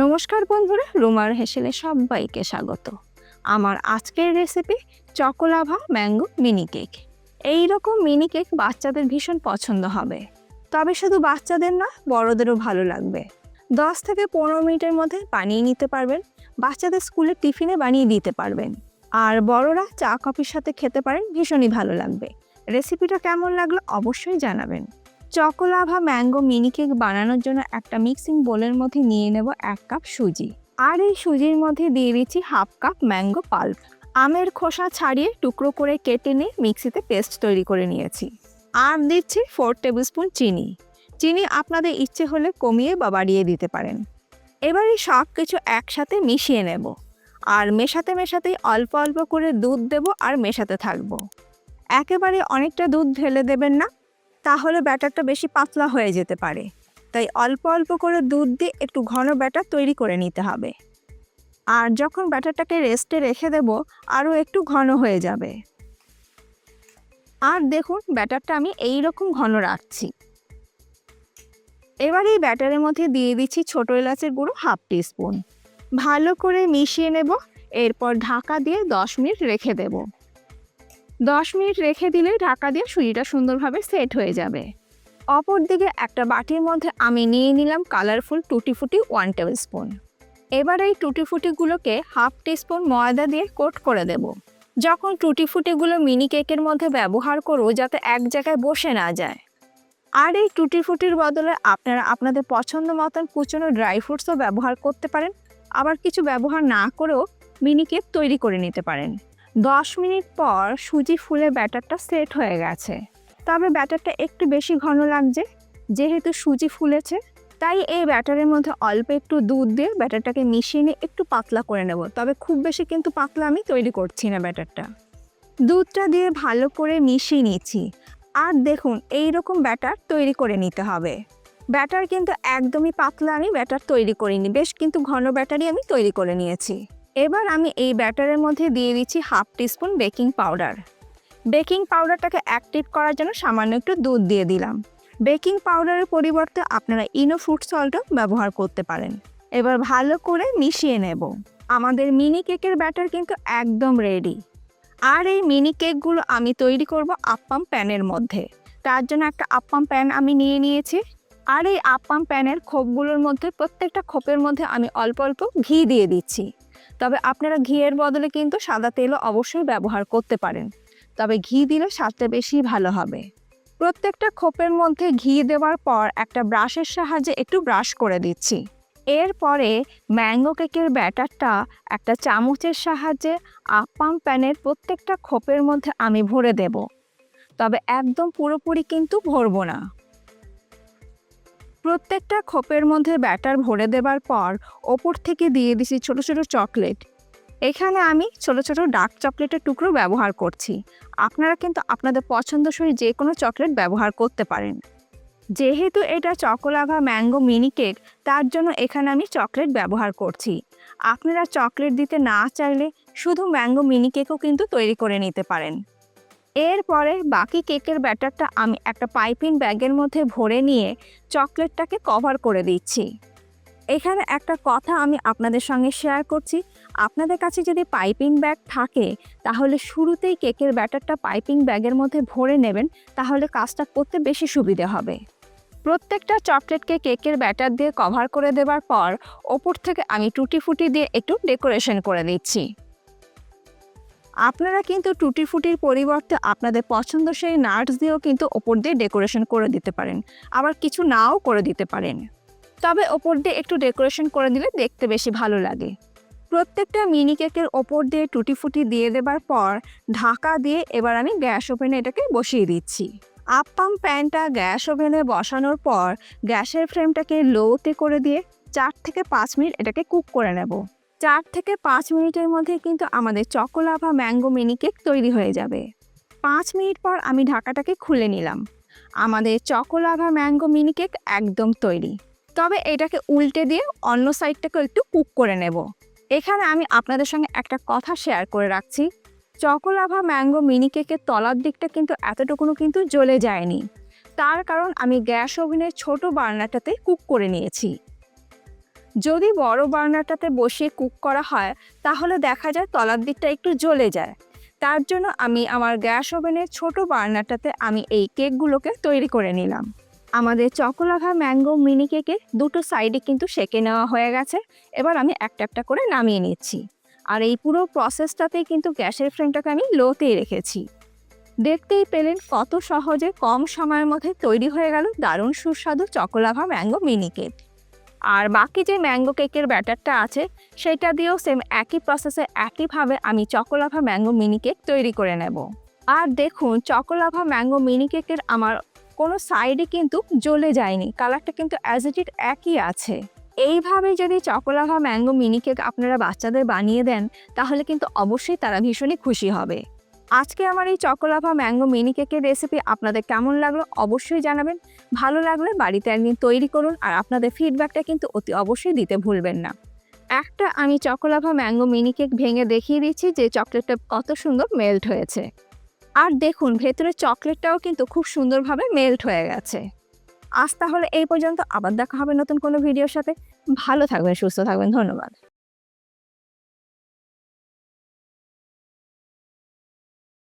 নমস্কার বন্ধুরা, রুমার হেসেলে সবাইকে স্বাগত। আমার আজকের recipe choco lava mango mini cake এই রকম মিনি কেক বাচ্চাদের ভীষণ পছন্দ হবে। তবে শুধু বাচ্চাদের না, বড়দেরও ভালো লাগবে। দশ থেকে পনেরো মিনিটের মধ্যে বানিয়ে নিতে পারবেন। বাচ্চাদের স্কুলের টিফিনে বানিয়ে দিতে পারবেন। আর বড়রা চা, কফির সাথে খেতে পারেন, ভীষণই ভালো লাগবে। রেসিপিটা কেমন লাগল অবশ্যই জানাবেন। চকোলাভা ম্যাঙ্গো মিনি কেক বানানোর জন্য একটা মিক্সিং বোলের মধ্যে নিয়ে নেব এক কাপ সুজি। আর এই সুজির মধ্যে দিয়ে দিচ্ছি হাফ কাপ ম্যাঙ্গো পাল্প। আমের খোসা ছাড়িয়ে টুকরো করে কেটে নিয়ে মিক্সিতে পেস্ট তৈরি করে নিয়েছি। আর দিচ্ছি ফোর টেবিল স্পুন চিনি। চিনি আপনাদের ইচ্ছে হলে কমিয়ে বা বাড়িয়ে দিতে পারেন। এবারে সব কিছু একসাথে মিশিয়ে নেব। আর মেশাতে মেশাতেই অল্প অল্প করে দুধ দেব আর মেশাতে থাকব। একেবারে অনেকটা দুধ ঢেলে দেবেন না। তাহলে ব্যাটারটা বেশি পাতলা হয়ে যেতে পারে। তাই অল্প অল্প করে দুধ দিয়ে একটু ঘন ব্যাটার তৈরি করে নিতে হবে। আর যখন ব্যাটারটাকে রেস্টে রেখে দেব, আরও একটু ঘন হয়ে যাবে। আর দেখুন, ব্যাটারটা আমি এই রকম ঘন রাখছি। এবার এই ব্যাটারের মধ্যে দিয়ে দিচ্ছি ছোটো এলাচের গুঁড়ো হাফ টিস্পুন। ভালো করে মিশিয়ে নেব, এরপর ঢাকা দিয়ে দশ মিনিট রেখে দেবো। দশ মিনিট রেখে দিলে ঢাকা দিয়ে সুজিটা সুন্দরভাবে সেট হয়ে যাবে। অপরদিকে একটা বাটির মধ্যে আমি নিয়ে নিলাম কালারফুল টুটি ফুটি ওয়ান টেবিল স্পুন এবার এই টুটি ফুটিগুলোকে হাফ টিস্পুন ময়দা দিয়ে কোট করে দেব। যখন টুটি ফুটিগুলো মিনি কেকের মধ্যে ব্যবহার করো যাতে এক জায়গায় বসে না যায়। আর এই টুটি ফুটির বদলে আপনারা আপনাদের পছন্দ মতন কুচনো ড্রাই ফ্রুটসও ব্যবহার করতে পারেন। আবার কিছু ব্যবহার না করেও মিনি কেক তৈরি করে নিতে পারেন। দশ মিনিট পর সুজি ফুলে ব্যাটারটা সেট হয়ে গেছে। তবে ব্যাটারটা একটু বেশি ঘন লাগছে, যেহেতু সুজি ফুলেছে, তাই এই ব্যাটারের মধ্যে অল্প একটু দুধ দিয়ে ব্যাটারটাকে মিশিয়ে নিয়ে একটু পাতলা করে নেব। তবে খুব বেশি কিন্তু পাতলা আমি তৈরি করছি না ব্যাটারটা। দুধটা দিয়ে ভালো করে মিশিয়ে নিচ্ছি। আর দেখুন এই রকম ব্যাটার তৈরি করে নিতে হবে। ব্যাটার কিন্তু একদমই পাতলা আমি ব্যাটার তৈরি করিনি। বেশ কিন্তু ঘন ব্যাটারই আমি তৈরি করে নিয়েছি। এবার আমি এই ব্যাটারের মধ্যে দিয়ে দিচ্ছি half teaspoon baking powder. Baking পাউডারটাকে active করার জন্য সামান্য একটু দুধ দিয়ে দিলাম। বেকিং পাউডারের পরিবর্তে আপনারা ইনো ফ্রুট সল্টও ব্যবহার করতে পারেন। এবার ভালো করে মিশিয়ে নেব। আমাদের মিনি কেকের ব্যাটার কিন্তু একদম রেডি। আর এই মিনি কেকগুলো আমি তৈরি করব আপ্পাম প্যানের মধ্যে। তার জন্য একটা আপ্পাম প্যান আমি নিয়ে নিয়েছি। আর এই আপ্পাম প্যানের খোপগুলোর মধ্যে, প্রত্যেকটা খোপের মধ্যে আমি অল্প অল্প ঘি দিয়ে দিচ্ছি। তবে আপনারা ঘিয়ের বদলে কিন্তু সাদা তেলও অবশ্যই ব্যবহার করতে পারেন। তবে ঘি দিলে স্বাদটা বেশি ভালো হবে। প্রত্যেকটা খোপের মধ্যে ঘি দেওয়ার পর একটা ব্রাশের সাহায্যে একটু ব্রাশ করে দিচ্ছি। এরপরে ম্যাঙ্গো কেকের ব্যাটারটা একটা চামচের সাহায্যে আপাম প্যানের প্রত্যেকটা খোপের মধ্যে আমি ভরে দেব। তবে একদম পুরোপুরি কিন্তু ভরবো না। প্রত্যেকটা খোপের মধ্যে ব্যাটার ভরে দেবার পর ওপর থেকে দিয়ে দিছি ছোট ছোট চকলেট। এখানে আমি ছোট ছোট ডার্ক চকলেটের টুকরো ব্যবহার করছি। আপনারা কিন্তু আপনাদের পছন্দসই যে কোনো চকলেট ব্যবহার করতে পারেন। যেহেতু এটা চকোলাভা ম্যাঙ্গো মিনি কেক, তার জন্য এখানে আমি চকলেট ব্যবহার করছি। আপনারা চকলেট দিতে না চাইলে শুধু ম্যাঙ্গো মিনি কেকও কিন্তু তৈরি করে নিতে পারেন। এরপরে বাকি কেকের ব্যাটারটা আমি একটা পাইপিং ব্যাগের মধ্যে ভরে নিয়ে চকলেটটাকে কভার করে দিচ্ছি। এখানে একটা কথা আমি আপনাদের সঙ্গে শেয়ার করছি। আপনাদের কাছে যদি পাইপিং ব্যাগ থাকে, তাহলে শুরুতেই কেকের ব্যাটারটা পাইপিং ব্যাগের মধ্যে ভরে নেবেন, তাহলে কাজটা করতে বেশি সুবিধে হবে। প্রত্যেকটা চকলেটকে কেকের ব্যাটার দিয়ে কভার করে দেওয়ার পর, ওপর থেকে আমি টুটি ফুটি দিয়ে একটু ডেকোরেশন করে দিচ্ছি। আপনারা কিন্তু টুটি ফুটির পরিবর্তে আপনাদের পছন্দসই নাটস দিয়েও কিন্তু ওপর দিয়ে ডেকোরেশন করে দিতে পারেন। আবার কিছু নাও করে দিতে পারেন। তবে ওপর দিয়ে একটু ডেকোরেশন করে দিলে দেখতে বেশি ভালো লাগে। প্রত্যেকটা মিনি কেকের ওপর দিয়ে টুটি ফুটি দিয়ে দেবার পর ঢাকা দিয়ে এবার আমি গ্যাস ওভেনে এটাকে বসিয়ে দিচ্ছি। আপ্পাম প্যানটা গ্যাস ওভেনে বসানোর পর গ্যাসের ফ্লেমটাকে লোতে করে দিয়ে চার থেকে পাঁচ মিনিট এটাকে কুক করে নেব। চার থেকে পাঁচ মিনিটের মধ্যে কিন্তু আমাদের চকোলাভা ম্যাঙ্গো মিনি কেক তৈরি হয়ে যাবে। পাঁচ মিনিট পর আমি ঢাকাটাকে খুলে নিলাম। আমাদের চকোলাভা ম্যাঙ্গো মিনি কেক একদম তৈরি। তবে এটাকে উল্টে দিয়ে অন্য সাইডটাকে একটু কুক করে নেব। এখানে আমি আপনাদের সঙ্গে একটা কথা শেয়ার করে রাখছি। চকোলাভা ম্যাঙ্গো মিনি কেকের তলার দিকটা কিন্তু এতটুকুনো কিন্তু জ্বলে যায়নি। তার কারণ আমি গ্যাস ওভেনের ছোট বার্নারটাতে কুক করে নিয়েছি। যদি বড় বার্নারটাতে বসিয়ে কুক করা হয়, তাহলে দেখা যায় তলার দিকটা একটু জ্বলে যায়। তার জন্য আমি আমার গ্যাস ওভেনের ছোট বার্নারটাতে আমি এই কেকগুলোকে তৈরি করে নিলাম। আমাদের চকোলাভা ম্যাঙ্গো মিনি কেকে দুটো সাইডে কিন্তু সেকে নেওয়া হয়ে গেছে। এবার আমি একটা একটা করে নামিয়ে নিচ্ছি। আর এই পুরো প্রসেসটাতেই কিন্তু গ্যাসের ফ্লেমটাকে আমি লোতেই রেখেছি। দেখতেই পেলেন কত সহজে কম সময়ের মধ্যে তৈরি হয়ে গেল দারুণ সুস্বাদু choco lava mango mini cake. আর বাকি যে ম্যাঙ্গো কেকের ব্যাটারটা আছে, সেটা দিয়েও সেম একই প্রসেসে একইভাবে আমি চকোলাভা ম্যাঙ্গো মিনি কেক তৈরি করে নেব। আর দেখুন, চকোলাভা ম্যাঙ্গো মিনি কেকের আমার কোনো সাইডে কিন্তু জ্বলে যায়নি কালারটা কিন্তু অ্যাজ ইট ইট একই আছে। এইভাবে যদি চকোলাভা ম্যাঙ্গো মিনি কেক আপনারা বাচ্চাদের বানিয়ে দেন, তাহলে কিন্তু অবশ্যই তারা ভীষণই খুশি হবে। আজকে আমার এই চকোলাভা ম্যাঙ্গো মিনি কেকের রেসিপি আপনাদের কেমন লাগল অবশ্যই জানাবেন। ভালো লাগলে বাড়িতে একদিন তৈরি করুন আর আপনাদের ফিডব্যাকটা কিন্তু অতি অবশ্যই দিতে ভুলবেন না। একটা আমি চকোলাভা ম্যাঙ্গো মিনি কেক ভেঙে দেখিয়ে দিচ্ছি যে চকলেটটা কত সুন্দর মেল্ট হয়েছে। আর দেখুন, ভেতরে চকলেটটাও কিন্তু খুব সুন্দরভাবে মেল্ট হয়ে গেছে। আজ তাহলে এই পর্যন্ত, আবার দেখা হবে নতুন কোনো ভিডিওর সাথে। ভালো থাকবেন, সুস্থ থাকবেন, ধন্যবাদ।